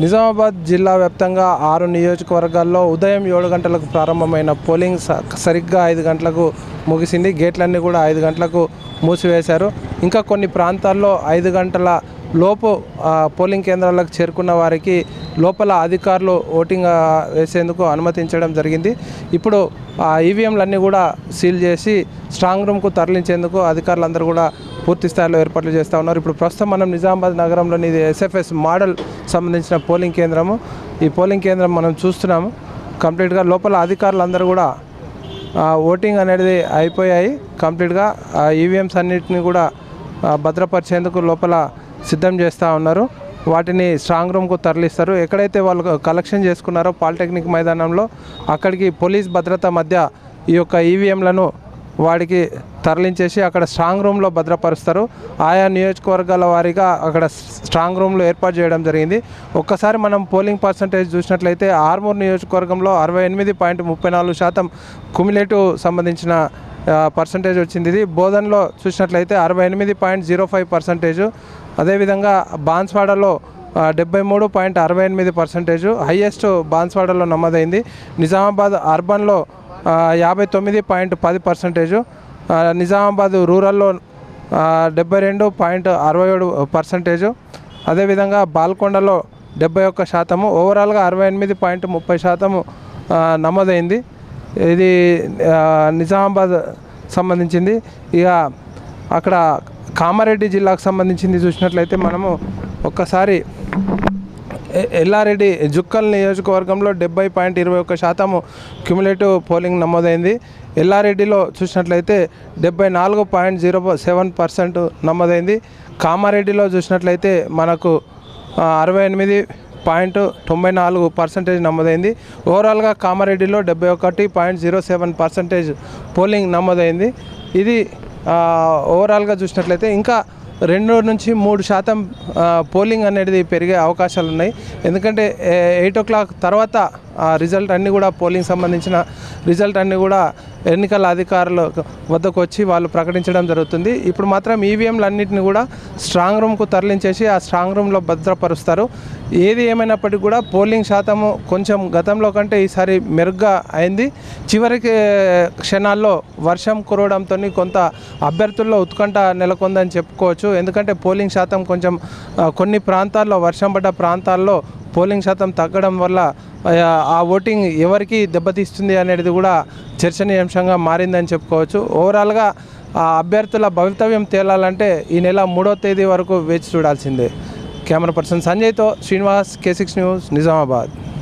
నిజామాబాద్ జిల్లా వ్యాప్తంగా ఆరు నియోజకవర్గాల్లో ఉదయం ఏడు గంటలకు ప్రారంభమైన పోలింగ్ స- సరిగ్గా ఐదు గంటలకు ముగిసింది. గేట్లన్నీ కూడా ఐదు గంటలకు మూసివేశారు. ఇంకా కొన్ని ప్రాంతాల్లో ఐదు గంటల లోపు పోలింగ్ కేంద్రాలకు చేరుకున్న వారికి లోపల అధికారులు ఓటింగ్ వేసేందుకు అనుమతించడం జరిగింది. ఇప్పుడు ఈవీఎంలన్నీ కూడా సీల్ చేసి స్ట్రాంగ్ రూమ్కు తరలించేందుకు అధికారులందరూ కూడా పూర్తి స్థాయిలో ఏర్పాట్లు చేస్తూ ఉన్నారు. ఇప్పుడు ప్రస్తుతం మనం నిజామాబాద్ నగరంలోని ఇది ఎస్ఎఫ్ఎస్ మోడల్ సంబంధించిన పోలింగ్ కేంద్రము. ఈ పోలింగ్ కేంద్రం మనం చూస్తున్నాము. కంప్లీట్గా లోపల అధికారులందరూ కూడా ఓటింగ్ అనేది అయిపోయాయి. కంప్లీట్గా ఈవీఎంస్ అన్నిటిని కూడా భద్రపరిచేందుకు లోపల సిద్ధం చేస్తూ ఉన్నారు. వాటిని స్ట్రాంగ్ రూమ్కు తరలిస్తారు. ఎక్కడైతే వాళ్ళు కలెక్షన్ చేసుకున్నారో పాలిటెక్నిక్ మైదానంలో అక్కడికి పోలీస్ భద్రత మధ్య ఈ యొక్క ఈవీఎంలను వాడికి తరలించేసి అక్కడ స్ట్రాంగ్ రూమ్లో భద్రపరుస్తారు. ఆయా నియోజకవర్గాల వారీగా అక్కడ స్ట్రాంగ్ రూమ్లో ఏర్పాటు చేయడం జరిగింది. ఒక్కసారి మనం పోలింగ్ పర్సంటేజ్ చూసినట్లయితే ఆర్మూర్ నియోజకవర్గంలో అరవై ఎనిమిది పాయింట్ ముప్పై నాలుగు శాతం కుమిలేటివ్ సంబంధించిన పర్సంటేజ్ వచ్చింది. ఇది బోధన్లో చూసినట్లయితే అరవై ఎనిమిది పాయింట్ జీరో ఫైవ్ పర్సంటేజు. అదేవిధంగా బాన్స్వాడలో డెబ్బై మూడు పాయింట్ అరవై ఎనిమిది పర్సెంటేజ్ హయ్యెస్ట్ బాన్స్వాడలో నమోదైంది. నిజామాబాద్ అర్బన్లో యాభై తొమ్మిది పాయింట్ పది పర్సంటేజు. నిజామాబాద్ రూరల్లో డెబ్బై రెండు పాయింట్ అరవై ఏడు పర్సంటేజు. అదేవిధంగా బాల్కొండలో డెబ్బై ఒక్క శాతము ఓవరాల్గా అరవై ఎనిమిది పాయింట్ ముప్పై శాతము నమోదైంది. ఇది నిజామాబాద్ సంబంధించింది. ఇక అక్కడ కామారెడ్డి జిల్లాకు సంబంధించింది చూసినట్లయితే మనము ఒక్కసారి ఎల్లారెడ్డి జుక్కల్ నియోజకవర్గంలో డెబ్బై పాయింట్ ఇరవై ఒక్క శాతం క్యుములేటివ్ పోలింగ్ నమోదైంది. ఎల్లారెడ్డిలో చూసినట్లయితే డెబ్బై నాలుగు పాయింట్ జీరో సెవెన్ పర్సెంట్ నమోదైంది. కామారెడ్డిలో చూసినట్లయితే మనకు అరవై ఎనిమిది పాయింట్ తొంభై నాలుగు పర్సెంటేజ్ నమోదైంది. ఓవరాల్గా కామారెడ్డిలో డెబ్బై ఒకటి point zero seven percentage polling నమోదైంది. ఇది ఓవరాల్గా చూసినట్లయితే ఇంకా రెండు నుంచి మూడు శాతం పోలింగ్ అనేది పెరిగే అవకాశాలు ఉన్నాయి ఎందుకంటే ఎయిట్ ఓ క్లాక్ తర్వాత ఆ రిజల్ట్ అన్నీ కూడా పోలింగ్ సంబంధించిన రిజల్ట్ అన్నీ కూడా ఎన్నికల అధికారుల వద్దకు వచ్చి వాళ్ళు ప్రకటించడం జరుగుతుంది. ఇప్పుడు మాత్రం ఈవీఎంలు అన్నింటిని కూడా స్ట్రాంగ్ రూమ్కు తరలించేసి ఆ స్ట్రాంగ్ రూమ్లో భద్రపరుస్తారు. ఏది ఏమైనప్పటికీ కూడా పోలింగ్ శాతము కొంచెం గతంలో కంటే ఈసారి మెరుగ్గా అయింది. చివరికి క్షణాల్లో వర్షం కురవడంతో కొంత అభ్యర్థుల్లో ఉత్కంఠ నెలకొందని చెప్పుకోవచ్చు. ఎందుకంటే పోలింగ్ శాతం కొంచెం కొన్ని ప్రాంతాల్లో వర్షం పడ్డ ప్రాంతాల్లో పోలింగ్ శాతం తగ్గడం వల్ల ఆ, ఓటింగ్ ఎవరికి దెబ్బతీస్తుంది అనేది కూడా చర్చనీయాంశంగా మారిందని చెప్పుకోవచ్చు. ఓవరాల్గా ఆ అభ్యర్థుల భవితవ్యం తేలాలంటే ఈ నెల మూడో తేదీ వరకు వేచి చూడాల్సిందే. Camera person సంజయ్తో Srinivas K six news Nizamabad.